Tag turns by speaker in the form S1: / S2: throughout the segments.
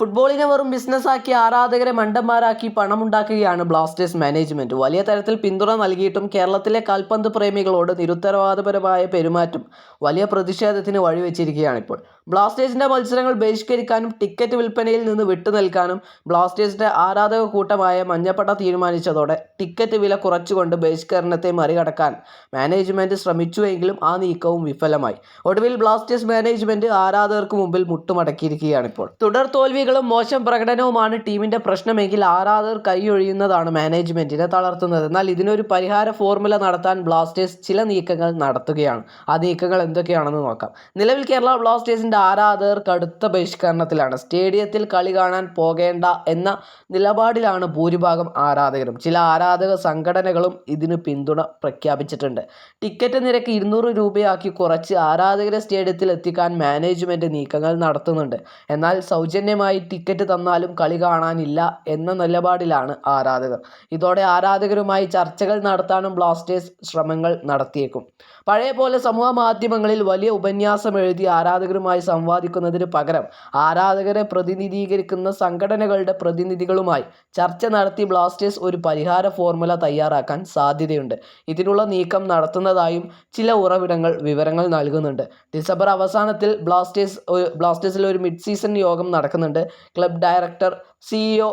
S1: ഫുട്ബോളിനെ വെറും ബിസിനസ്സാക്കി ആരാധകരെ മണ്ടന്മാരാക്കി പണമുണ്ടാക്കുകയാണ് ബ്ലാസ്റ്റേഴ്സ് മാനേജ്മെന്റ്. വലിയ തരത്തിൽ പിന്തുണ നൽകിയിട്ടും കേരളത്തിലെ കാൽപന്ത് പ്രേമികളോട് നിരുത്തരവാദപരമായ പെരുമാറ്റം വലിയ പ്രതിഷേധത്തിന് വഴിവെച്ചിരിക്കുകയാണ് ഇപ്പോൾ ബ്ലാസ്റ്റേഴ്സിന്റെ മത്സരങ്ങൾ ബഹിഷ്കരിക്കാനും ടിക്കറ്റ് വിൽപ്പനയിൽ നിന്ന് വിട്ടുനിൽക്കാനും ബ്ലാസ്റ്റേഴ്സിന്റെ ആരാധക കൂട്ടമായ മഞ്ഞപ്പട തീരുമാനിച്ചതോടെ ടിക്കറ്റ് വില കുറച്ചുകൊണ്ട് ബഹിഷ്കരണത്തെ മറികടക്കാൻ മാനേജ്മെന്റ് ശ്രമിച്ചുവെങ്കിലും ആ നീക്കവും വിഫലമായി. ഒടുവിൽ ബ്ലാസ്റ്റേഴ്സ് മാനേജ്മെന്റ് ആരാധകർക്ക് മുമ്പിൽ മുട്ടുമടക്കിയിരിക്കുകയാണിപ്പോൾ. തുടർ തോൽവികളും മോശം പ്രകടനവുമാണ് ടീമിന്റെ പ്രശ്നമെങ്കിൽ ആരാധകർ കൈയൊഴിയുന്നതാണ് മാനേജ്മെന്റിനെ തളർത്തുന്നത്. എന്നാൽ ഇതിനൊരു പരിഹാര ഫോർമുല നടത്താൻ ബ്ലാസ്റ്റേഴ്സ് ചില നീക്കങ്ങൾ നടത്തുകയാണ്. ആ നീക്കങ്ങൾ എന്തൊക്കെയാണെന്ന് നോക്കാം. നിലവിൽ കേരള ബ്ലാസ്റ്റേഴ്സിന്റെ ആരാധകർ കടുത്ത ബഹിഷ്കരണത്തിലാണ്. സ്റ്റേഡിയത്തിൽ കളി കാണാൻ പോകേണ്ട എന്ന നിലപാടിലാണ് ഭൂരിഭാഗം ആരാധകരും. ചില ആരാധക സംഘടനകളും ഇതിന് പിന്തുണ പ്രഖ്യാപിച്ചിട്ടുണ്ട്. ടിക്കറ്റ് നിരക്ക് ഇരുന്നൂറ് രൂപയാക്കി കുറച്ച് ആരാധകരെ സ്റ്റേഡിയത്തിൽ എത്തിക്കാൻ മാനേജ്മെന്റ് നീക്കങ്ങൾ നടത്തുന്നുണ്ട്. എന്നാൽ സൗജന്യമായി ടിക്കറ്റ് തന്നാലും കളി കാണാനില്ല എന്ന നിലപാടിലാണ് ആരാധകർ. ഇതോടെ ആരാധകരുമായി ചർച്ചകൾ നടത്താനും ബ്ലാസ്റ്റേഴ്സ് ശ്രമങ്ങൾ നടത്തിയേക്കും. പഴയ പോലെ സമൂഹ മാധ്യമങ്ങളിൽ വലിയ ഉപന്യാസം എഴുതി ആരാധകരുമായി സംവാദിക്കുന്നതിന് പകരം ആരാധകരെ പ്രതിനിധീകരിക്കുന്ന സംഘടനകളുടെ പ്രതിനിധികളുമായി ചർച്ച നടത്തി ബ്ലാസ്റ്റേഴ്സ് ഒരു പരിഹാര ഫോർമുല തയ്യാറാക്കാൻ സാധ്യതയുണ്ട്. ഇതിനുള്ള നീക്കം നടത്തുന്നതായും ചില ഉറവിടങ്ങൾ വിവരങ്ങൾ നൽകുന്നുണ്ട്. ഡിസംബർ അവസാനത്തിൽ ബ്ലാസ്റ്റേഴ്സ് ബ്ലാസ്റ്റേഴ്സിൽ ഒരു മിഡ് സീസൺ യോഗം നടക്കുന്നുണ്ട്. Club director CEO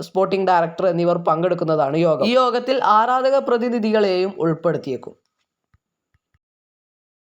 S1: sporting director എന്നിവർ പങ്കെടുക്കുന്നതാണ് യോഗം. ഈ യോഗത്തിൽ ആരാധക പ്രതിനിധികളെയും ഉൾപ്പെടുത്തിയേക്കും.